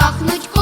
пахнуть.